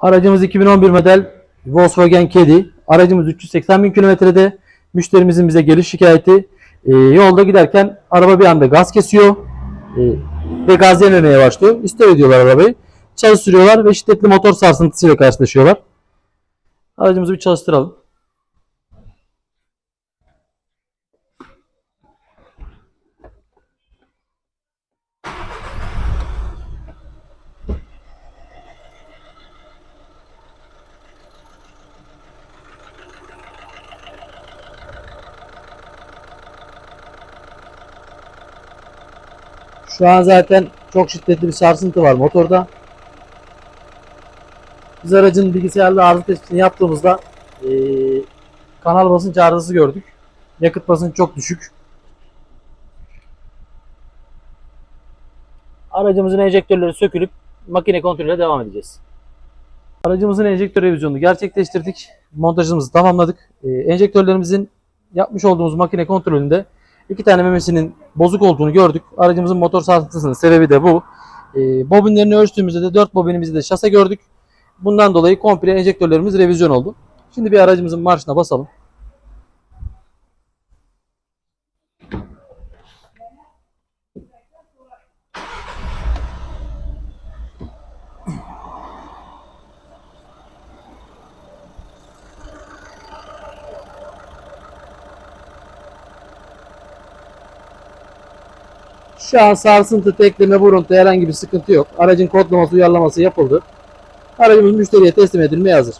Aracımız 2011 model Volkswagen Caddy. Aracımız 380 bin kilometrede. Müşterimizin bize geliş şikayeti. e, yolda giderken araba bir anda gaz kesiyor. e, ve gaz yememeye başlıyor. İstop ediyorlar arabayı. Çalıştırıyorlar ve şiddetli motor sarsıntısıyla karşılaşıyorlar. Aracımızı bir çalıştıralım. Şu an zaten çok şiddetli bir sarsıntı var motorda. Biz aracın bilgisayarla arıza tespitini yaptığımızda eee, kanal basınç arızası gördük. Yakıt basıncı çok düşük. Aracımızın enjektörleri sökülüp makine kontrolüne devam edeceğiz. Aracımızın enjektör revizyonunu gerçekleştirdik. Montajımızı tamamladık. Eee, enjektörlerimizin yapmış olduğumuz makine kontrolünde iki tane memesinin bozuk olduğunu gördük. Aracımızın motor sarsıntısının sebebi de bu. Eee bobinlerini ölçtüğümüzde de 4 bobinimizi de şase gördük. Bundan dolayı komple enjektörlerimiz revizyon oldu. Şimdi bir aracımızın marşına basalım. Şu an sarsıntı, tekleme, buruntu herhangi bir sıkıntı yok. Aracın kodlaması, uyarlaması yapıldı. Aracımız müşteriye teslim edilmeye hazır.